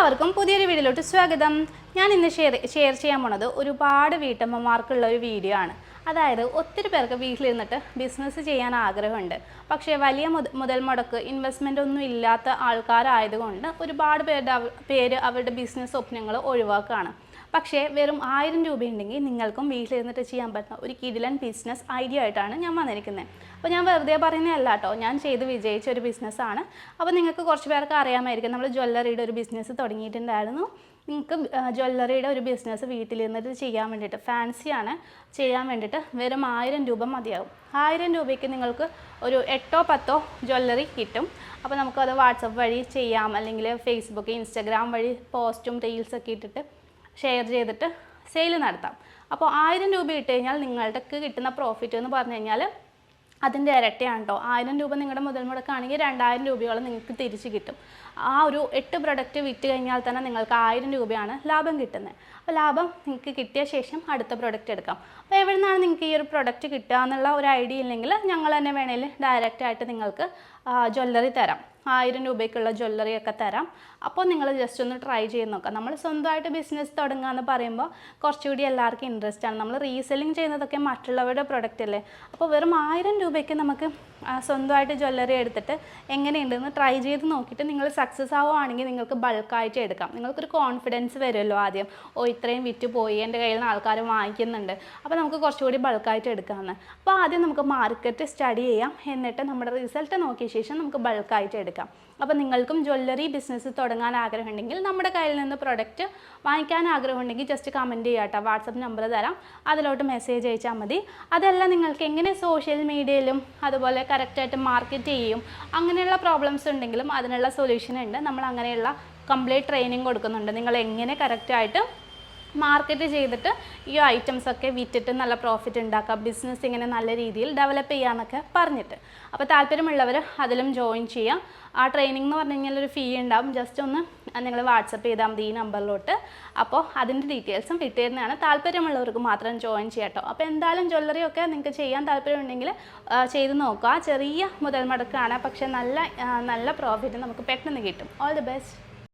എല്ലാവർക്കും പുതിയൊരു വീഡിയോയിലോട്ട് സ്വാഗതം. ഞാൻ ഇന്ന് ഷെയർ ഷെയർ ചെയ്യാൻ പോണത് ഒരുപാട് വീട്ടമ്മമാർക്കുള്ള ഒരു വീഡിയോ ആണ്. അതായത് ഒത്തിരി പേർക്ക് വീട്ടിലിരുന്നിട്ട് ബിസിനസ് ചെയ്യാൻ ആഗ്രഹമുണ്ട്. പക്ഷേ വലിയ മുത- മുതൽ മുടക്ക് ഇൻവെസ്റ്റ്മെന്റ് ഒന്നും ഇല്ലാത്ത ആൾക്കാരായതുകൊണ്ട് ഒരുപാട് പേരുടെ പേര് അവരുടെ ബിസിനസ് സ്വപ്നങ്ങൾ ഒഴിവാക്കുകയാണ്. പക്ഷേ വെറും ആയിരം രൂപയുണ്ടെങ്കിൽ നിങ്ങൾക്കും വീട്ടിലിരുന്നിട്ട് ചെയ്യാൻ പറ്റുന്ന ഒരു കിടിലൻ ബിസിനസ് ഐഡിയ ആയിട്ടാണ് ഞാൻ വന്നിരിക്കുന്നത്. അപ്പോൾ ഞാൻ വെറുതെ പറയുന്നതല്ല കേട്ടോ ഞാൻ ചെയ്ത് വിജയിച്ച ഒരു ബിസിനസ്സാണ് അപ്പോൾ നിങ്ങൾക്ക് കുറച്ച് പേർക്ക് അറിയാമായിരിക്കും. നമ്മൾ ജ്വല്ലറിയുടെ ഒരു ബിസിനസ് തുടങ്ങിയിട്ടുണ്ടായിരുന്നു. നിങ്ങൾക്ക് ജ്വല്ലറിയുടെ ഒരു ബിസിനസ് വീട്ടിലിരുന്നിട്ട് ചെയ്യാൻ വേണ്ടിയിട്ട് ഫാൻസിയാണ് ചെയ്യാൻ വേണ്ടിയിട്ട് വെറും ആയിരം രൂപ മതിയാകും ആയിരം രൂപയ്ക്ക് നിങ്ങൾക്ക് ഒരു എട്ടോ പത്തോ ജ്വല്ലറി കിട്ടും. അപ്പോൾ നമുക്കത് വാട്സപ്പ് വഴി ചെയ്യാം. അല്ലെങ്കിൽ ഫേസ്ബുക്ക് ഇൻസ്റ്റഗ്രാം വഴി പോസ്റ്റും റീൽസൊക്കെ ഇട്ടിട്ട് ഷെയർ ചെയ്തിട്ട് സെയിൽ നടത്താം. അപ്പോൾ ആയിരം രൂപ ഇട്ട് കഴിഞ്ഞാൽ നിങ്ങൾക്ക് കിട്ടുന്ന പ്രോഫിറ്റ് എന്ന് പറഞ്ഞു കഴിഞ്ഞാൽ അതിന്റെ ഇരട്ടിയാണ് കേട്ടോ ആയിരം രൂപ നിങ്ങളുടെ മുതൽ മുടക്കാണെങ്കിൽ രണ്ടായിരം രൂപയോളം നിങ്ങൾക്ക് തിരിച്ച് കിട്ടും. ആ ഒരു എട്ട് പ്രൊഡക്റ്റ് വിറ്റ് കഴിഞ്ഞാൽ തന്നെ നിങ്ങൾക്ക് ആയിരം രൂപയാണ് ലാഭം കിട്ടുന്നത് അപ്പോൾ ലാഭം നിങ്ങൾക്ക് കിട്ടിയ ശേഷം അടുത്ത പ്രൊഡക്റ്റ് എടുക്കാം. അപ്പോൾ എവിടെ നിന്നാണ് നിങ്ങൾക്ക് ഈ ഒരു പ്രൊഡക്റ്റ് കിട്ടുക എന്നുള്ള ഒരു ഐഡിയ ഇല്ലെങ്കിൽ ഞങ്ങൾ തന്നെ വേണമെങ്കിൽ ഡയറക്റ്റായിട്ട് നിങ്ങൾക്ക് ജ്വല്ലറി തരാം. ആയിരം രൂപയ്ക്കുള്ള ജ്വല്ലറി ഒക്കെ തരാം. അപ്പോൾ നിങ്ങൾ ജസ്റ്റ് ഒന്ന് ട്രൈ ചെയ്ത് നോക്കാം. നമ്മൾ സ്വന്തമായിട്ട് ബിസിനസ് തുടങ്ങുക എന്ന് പറയുമ്പോൾ കുറച്ചുകൂടി എല്ലാവർക്കും ഇൻട്രസ്റ്റ് ആണ്. നമ്മൾ റീസെല്ലിംഗ് ചെയ്യുന്നതൊക്കെ മറ്റുള്ളവരുടെ പ്രൊഡക്റ്റ് അല്ലേ? അപ്പോൾ വെറും ആയിരം രൂപയ്ക്ക് നമുക്ക് സ്വന്തമായിട്ട് ജ്വല്ലറി എടുത്തിട്ട് എങ്ങനെയുണ്ടെന്ന് ട്രൈ ചെയ്ത് നോക്കിയിട്ട് നിങ്ങൾ സക്സസ് ആവുകയാണെങ്കിൽ നിങ്ങൾക്ക് ബൾക്കായിട്ട് എടുക്കാം. നിങ്ങൾക്കൊരു കോൺഫിഡൻസ് വരുമല്ലോ ആദ്യം. ഓ ഇത്രയും വിറ്റ് പോയി. എന്റെ കയ്യിൽ നിന്ന് ആൾക്കാർ വാങ്ങിക്കുന്നുണ്ട്. അപ്പോൾ നമുക്ക് കുറച്ചുകൂടി ബൾക്കായിട്ട് എടുക്കാമെന്ന് അപ്പോൾ ആദ്യം നമുക്ക് മാർക്കറ്റ് സ്റ്റഡി ചെയ്യാം. എന്നിട്ട് നമ്മുടെ റിസൾട്ട് നോക്കിയ ശേഷം നമുക്ക് ബൾക്കായിട്ട് എടുക്കാം. അപ്പോൾ നിങ്ങൾക്കും ജ്വല്ലറി ബിസിനസ് തുടങ്ങാൻ ആഗ്രഹമുണ്ടെങ്കിൽ നമ്മുടെ കയ്യിൽ നിന്ന് പ്രൊഡക്റ്റ് വാങ്ങിക്കാൻ ആഗ്രഹമുണ്ടെങ്കിൽ ജസ്റ്റ് കമന്റ് ചെയ്യാം കേട്ടോ. വാട്സപ്പ് നമ്പർ തരാം. അതിലോട്ട് മെസ്സേജ് അയച്ചാൽ മതി. അതെല്ലാം നിങ്ങൾക്ക് എങ്ങനെ സോഷ്യൽ മീഡിയയിലും അതുപോലെ കറക്റ്റായിട്ട് മാർക്കറ്റ് ചെയ്യും. അങ്ങനെയുള്ള പ്രോബ്ലംസ് ഉണ്ടെങ്കിലും അതിനുള്ള സൊല്യൂഷൻ ഉണ്ട്. നമ്മൾ അങ്ങനെയുള്ള കംപ്ലീറ്റ് ട്രെയിനിങ് കൊടുക്കുന്നുണ്ട്. നിങ്ങൾ എങ്ങനെ കറക്റ്റായിട്ട് മാർക്കറ്റ് ചെയ്തിട്ട് ഈ ഐറ്റംസ് ഒക്കെ വിറ്റിട്ട് നല്ല പ്രോഫിറ്റ് ഉണ്ടാക്കാം ബിസിനസ് ഇങ്ങനെ നല്ല രീതിയിൽ ഡെവലപ്പ് ചെയ്യാമെന്നൊക്കെ പറഞ്ഞിട്ട്. അപ്പോൾ താല്പര്യമുള്ളവർ അതിലും ജോയിൻ ചെയ്യാം. ആ ട്രെയിനിങ് എന്ന് പറഞ്ഞു കഴിഞ്ഞാൽ ഒരു ഫീ ഉണ്ടാവും. ജസ്റ്റ് ഒന്ന് നിങ്ങൾ വാട്സപ്പ് ചെയ്താൽ മതി ഈ നമ്പറിലോട്ട് അപ്പോൾ അതിന്റെ ഡീറ്റെയിൽസും വിട്ടുതരുന്നതാണ് താല്പര്യമുള്ളവർക്ക് മാത്രം ജോയിൻ ചെയ്യാട്ടോ. അപ്പോൾ എന്തായാലും ജ്വല്ലറി ഒക്കെ നിങ്ങൾക്ക് ചെയ്യാൻ താല്പര്യമുണ്ടെങ്കിൽ ചെയ്ത് നോക്കുക. ചെറിയ മുതൽ മുടക്കാണ് പക്ഷേ നല്ല നല്ല പ്രോഫിറ്റ് നമുക്ക് പെട്ടെന്ന് കിട്ടും. All the best